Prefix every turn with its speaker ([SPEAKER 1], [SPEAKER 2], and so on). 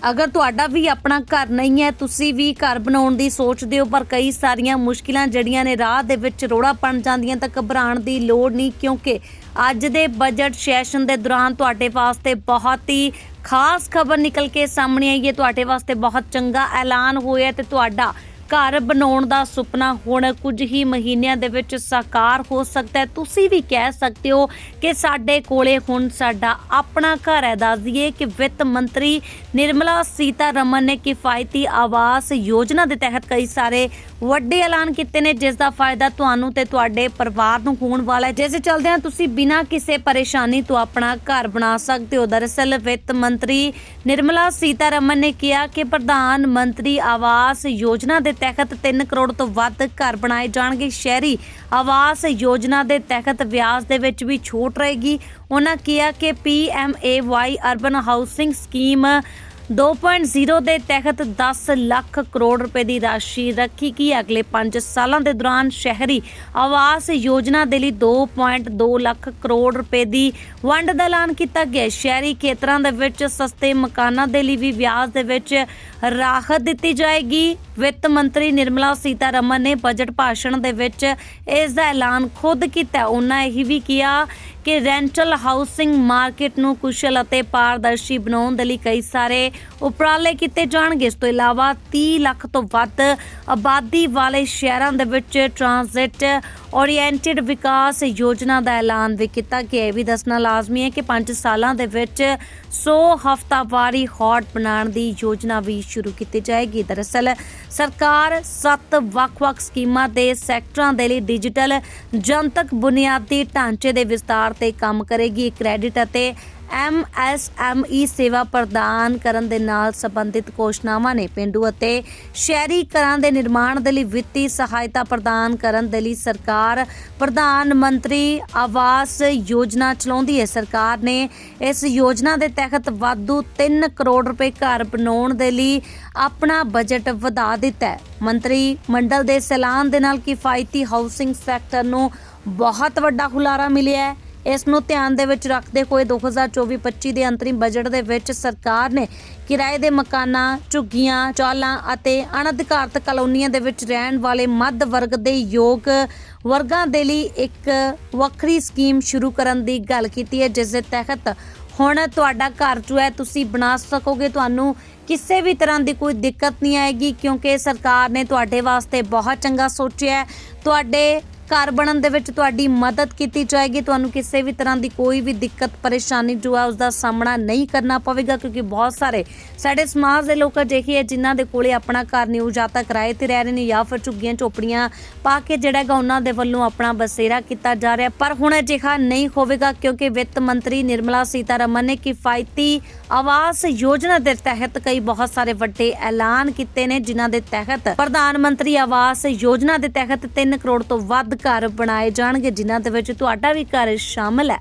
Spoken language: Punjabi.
[SPEAKER 1] ਅਗਰ ਤੁਹਾਡਾ ਵੀ ਆਪਣਾ ਘਰ ਨਹੀਂ ਹੈ, ਤੁਸੀਂ ਵੀ ਘਰ ਬਣਾਉਣ ਦੀ ਸੋਚਦੇ ਹੋ ਪਰ ਕਈ ਸਾਰੀਆਂ ਮੁਸ਼ਕਿਲਾਂ ਜਿਹੜੀਆਂ ਨੇ ਰਾਹ ਦੇ ਵਿੱਚ ਰੋੜਾ ਬਣ ਜਾਂਦੀਆਂ ਤਾਂ ਘਬਰਾਉਣ ਦੀ ਲੋੜ ਨਹੀਂ, ਕਿਉਂਕਿ ਅੱਜ ਦੇ ਬਜਟ ਸੈਸ਼ਨ ਦੇ ਦੌਰਾਨ ਤੁਹਾਡੇ ਵਾਸਤੇ ਬਹੁਤ ਹੀ ਖਾਸ ਖਬਰ ਨਿਕਲ ਕੇ ਸਾਹਮਣੇ ਆਈ ਹੈ। ਤੁਹਾਡੇ ਵਾਸਤੇ ਬਹੁਤ ਚੰਗਾ ਐਲਾਨ ਹੋਇਆ ਤੇ ਤੁਹਾਡਾ ਘਰ ਬਣਾਉਣ ਦਾ ਸੁਪਨਾ ਹੁਣ ਕੁਝ ਹੀ ਮਹੀਨਿਆਂ ਦੇ ਵਿੱਚ ਸਾਕਾਰ ਹੋ ਸਕਦਾ ਹੈ। ਤੁਸੀਂ ਵੀ ਕਹਿ ਸਕਦੇ ਹੋ ਕਿ ਸਾਡੇ ਕੋਲੇ ਹੁਣ ਸਾਡਾ ਆਪਣਾ ਘਰ ਹੈ। ਦੱਸ ਦਈਏ ਕਿ ਵਿੱਤ ਮੰਤਰੀ ਨਿਰਮਲਾ ਸੀਤਾਰਮਨ ਨੇ ਕਿਫਾਇਤੀ ਆਵਾਸ ਯੋਜਨਾ ਦੇ ਤਹਿਤ ਕਈ ਸਾਰੇ ਵੱਡੇ ਐਲਾਨ ਕੀਤੇ ਨੇ, ਜਿਸ ਦਾ ਫਾਇਦਾ ਤੁਹਾਨੂੰ ਤੇ ਤੁਹਾਡੇ ਪਰਿਵਾਰ ਨੂੰ ਹੋਣ ਵਾਲਾ ਹੈ। ਜਿਸ ਦੇ ਚਲਦਿਆਂ ਤੁਸੀਂ ਬਿਨਾਂ ਕਿਸੇ ਪਰੇਸ਼ਾਨੀ ਤੋਂ ਆਪਣਾ ਘਰ ਬਣਾ ਸਕਦੇ ਹੋ। ਦਰਅਸਲ ਵਿੱਤ ਮੰਤਰੀ ਨਿਰਮਲਾ ਸੀਤਾਰਮਨ ਨੇ ਕਿਹਾ ਕਿ ਪ੍ਰਧਾਨ ਮੰਤਰੀ ਆਵਾਸ ਯੋਜਨਾ ਦੇ ਤਹਿਤ 3 ਕਰੋੜ ਤੋਂ ਵੱਧ ਘਰ ਬਣਾਏ ਜਾਣਗੇ। ਸ਼ਹਿਰੀ ਆਵਾਸ ਯੋਜਨਾ ਦੇ ਤਹਿਤ ਵਿਆਜ ਦੇ ਵਿੱਚ ਵੀ ਛੋਟ ਰਹੇਗੀ। ਉਹਨਾਂ ਕਿਹਾ ਕਿ PMAY ਅਰਬਨ ਹਾਊਸਿੰਗ ਸਕੀਮ 2.0 ਦੇ ਤਹਿਤ 10 ਲੱਖ ਕਰੋੜ ਰੁਪਏ ਦੀ ਰਾਸ਼ੀ ਰੱਖੀ ਗਈ ਅਗਲੇ 5 ਸਾਲਾਂ ਦੇ ਦੌਰਾਨ ਸ਼ਹਿਰੀ ਆਵਾਸ ਯੋਜਨਾ ਦੇ ਲਈ 2.2 ਲੱਖ ਕਰੋੜ ਰੁਪਏ ਦੀ ਵੰਡ ਦਾ ਐਲਾਨ ਕੀਤਾ ਗਿਆ ਸ਼ਹਿਰੀ ਖੇਤਰਾਂ ਦੇ ਵਿੱਚ ਸਸਤੇ ਮਕਾਨਾਂ ਦੇ ਲਈ ਵੀ ਵਿਆਜ ਦੇ ਵਿੱਚ ਰਾਹਤ ਦਿੱਤੀ ਜਾਏਗੀ। ਵਿੱਤ ਮੰਤਰੀ ਨਿਰਮਲਾ ਸੀਤਾਰਮਨ ਨੇ ਬਜਟ ਭਾਸ਼ਣ ਦੇ ਵਿੱਚ ਇਸ ਦਾ ਐਲਾਨ ਖੁਦ ਕੀਤਾ। ਉਹਨਾਂ ਇਹ ਵੀ ਕਿਹਾ ਕਿ ਰੈਂਟਲ ਹਾਊਸਿੰਗ ਮਾਰਕੀਟ ਨੂੰ ਕੁਸ਼ਲ ਅਤੇ ਪਾਰਦਰਸ਼ੀ ਬਣਾਉਣ ਦੇ ਲਈ ਕਈ ਸਾਰੇ ਉਪਰਾਲੇ ਕੀਤੇ ਜਾਣਗੇ। ਇਸ ਤੋਂ ਇਲਾਵਾ 30 ਲੱਖ ਤੋਂ ਵੱਧ ਆਬਾਦੀ ਵਾਲੇ ਸ਼ਹਿਰਾਂ ਦੇ ਵਿੱਚ ਟ੍ਰਾਂਜ਼ਿਟ ਓਰੀਐਂਟਡ ਵਿਕਾਸ ਯੋਜਨਾ ਦਾ ਐਲਾਨ ਵੀ ਕੀਤਾ ਗਿਆ ਇਹ ਵੀ ਦੱਸਣਾ ਲਾਜ਼ਮੀ ਹੈ ਕਿ 5 ਸਾਲਾਂ ਦੇ ਵਿੱਚ 100 ਹਫ਼ਤਾਵਾਰੀ ਹੌਟ ਬਣਾਉਣ ਦੀ ਯੋਜਨਾ ਵੀ ਸ਼ੁਰੂ ਕੀਤੀ ਜਾਏਗੀ। ਦਰਅਸਲ ਸਰਕਾਰ ਸੱਤ ਵੱਖ-ਵੱਖ ਸਕੀਮਾਂ ਦੇ ਸੈਕਟਰਾਂ ਦੇ ਲਈ ਡਿਜੀਟਲ ਜਨਤਕ ਬੁਨਿਆਦੀ ਢਾਂਚੇ ਦੇ ਵਿਸਤਾਰ ਤੇ ਕੰਮ ਕਰੇਗੀ। ਕ੍ਰੈਡਿਟ ਅਤੇ MSME ਸੇਵਾ ਪ੍ਰਦਾਨ ਕਰਨ ਦੇ ਨਾਲ ਸੰਬੰਧਿਤ ਘੋਸ਼ਣਾਵਾਂ ਨੇ ਪਿੰਡੂ ਅਤੇ ਸ਼ਹਿਰੀ ਘਰਾਂ ਦੇ ਨਿਰਮਾਣ ਦੇ ਲਈ ਵਿੱਤੀ ਸਹਾਇਤਾ ਪ੍ਰਦਾਨ ਕਰਨ ਦੇ ਲਈ ਸਰਕਾਰ, ਪ੍ਰਧਾਨ ਮੰਤਰੀ ਆਵਾਸ ਯੋਜਨਾ ਚਲਾਉਂਦੀ ਹੈ। ਸਰਕਾਰ ਨੇ ਇਸ ਯੋਜਨਾ ਦੇ ਤਹਿਤ ਵਾਧੂ 3 ਕਰੋੜ ਰੁਪਏ ਘਰ ਬਣਾਉਣ ਦੇ ਲਈ ਆਪਣਾ ਬਜਟ ਵਧਾ ਦਿੱਤਾ ਹੈ। ਮੰਤਰੀ ਮੰਡਲ ਦੇ ਸੈਲਾਨ ਦੇ ਨਾਲ ਕਿਫਾਇਤੀ ਹਾਊਸਿੰਗ ਸੈਕਟਰ ਨੂੰ ਬਹੁਤ ਵੱਡਾ ਹੁਲਾਰਾ ਮਿਲਿਆ ਹੈ। ਇਸ ਨੂੰ ਧਿਆਨ ਦੇ ਵਿੱਚ ਰੱਖਦੇ ਹੋਏ 2024-25 ਦੇ ਅੰਤਰਿਮ ਬਜਟ ਦੇ ਵਿੱਚ ਸਰਕਾਰ ਨੇ ਕਿਰਾਏ ਦੇ ਮਕਾਨਾਂ, ਝੁੱਗੀਆਂ, ਚੌਲਾਂ ਅਤੇ ਅਣਅਧਿਕਾਰਤ ਕਲੋਨੀਆਂ ਦੇ ਵਿੱਚ ਰਹਿਣ ਵਾਲੇ ਮੱਧ ਵਰਗ ਦੇ ਯੋਗ ਵਰਗਾਂ ਦੇ ਲਈ ਇੱਕ ਵੱਖਰੀ ਸਕੀਮ ਸ਼ੁਰੂ ਕਰਨ ਦੀ ਗੱਲ ਕੀਤੀ ਹੈ ਜਿਸ ਦੇ ਤਹਿਤ ਹੁਣ ਤੁਹਾਡਾ ਘਰ ਜੋ ਹੈ ਤੁਸੀਂ ਬਣਾ ਸਕੋਗੇ। ਤੁਹਾਨੂੰ ਕਿਸੇ ਵੀ ਤਰ੍ਹਾਂ ਦੀ ਕੋਈ ਦਿੱਕਤ ਨਹੀਂ ਆਏਗੀ ਕਿਉਂਕਿ ਸਰਕਾਰ ਨੇ ਤੁਹਾਡੇ ਵਾਸਤੇ ਬਹੁਤ ਚੰਗਾ ਸੋਚਿਆ ਹੈ। ਤੁਹਾਡੇ ਘਰ ਬਣਨ ਦੇ ਵਿੱਚ ਤੁਹਾਡੀ ਮਦਦ ਕੀਤੀ ਜਾਏਗੀ। ਤੁਹਾਨੂੰ ਕਿਸੇ ਵੀ ਤਰ੍ਹਾਂ ਦੀ ਕੋਈ ਵੀ ਦਿੱਕਤ, ਪਰੇਸ਼ਾਨੀ ਜੋ ਹੈ ਉਸ ਦਾ ਸਾਹਮਣਾ ਨਹੀਂ ਕਰਨਾ ਪਵੇਗਾ, ਕਿਉਂਕਿ ਬਹੁਤ ਸਾਰੇ ਸਾਡੇ ਸਮਾਜ ਦੇ ਲੋਕ ਅਜਿਹੇ ਹੈ ਜਿਨ੍ਹਾਂ ਦੇ ਕੋਲੇ ਆਪਣਾ ਘਰ ਨਹੀਂ ਉਹ ਜਾਂ ਤਾਂ ਕਿਰਾਏ ਤੇ ਰਹਿ ਰਹੇ ਨੇ ਜਾਂ ਫਿਰ ਝੁੱਗੀਆਂ ਝੋਪੜੀਆਂ ਪਾ ਕੇ ਜਿਹੜਾ ਹੈਗਾ, ਉਹਨਾਂ ਦੇ ਵੱਲੋਂ ਆਪਣਾ ਬਸੇਰਾ ਕੀਤਾ ਜਾ ਰਿਹਾ। ਪਰ ਹੁਣ ਅਜਿਹਾ ਨਹੀਂ ਹੋਵੇਗਾ, ਕਿਉਂਕਿ ਵਿੱਤ ਮੰਤਰੀ ਨਿਰਮਲਾ ਸੀਤਾਰਮਨ ਨੇ ਕਿਫਾਇਤੀ ਆਵਾਸ ਯੋਜਨਾ ਦੇ ਤਹਿਤ ਕਈ ਬਹੁਤ ਸਾਰੇ ਵੱਡੇ ਐਲਾਨ ਕੀਤੇ ਨੇ, ਜਿਨ੍ਹਾਂ ਦੇ ਤਹਿਤ ਪ੍ਰਧਾਨ ਮੰਤਰੀ ਆਵਾਸ ਯੋਜਨਾ ਦੇ ਤਹਿਤ 3 ਕਰੋੜ ਤੋਂ ਵੱਧ ਘਰ ਬਣਾਏ ਜਾਣਗੇ ਜਿਨ੍ਹਾਂ ਦੇ ਵਿੱਚ ਤੁਹਾਡਾ ਵੀ ਘਰ ਸ਼ਾਮਲ ਹੈ।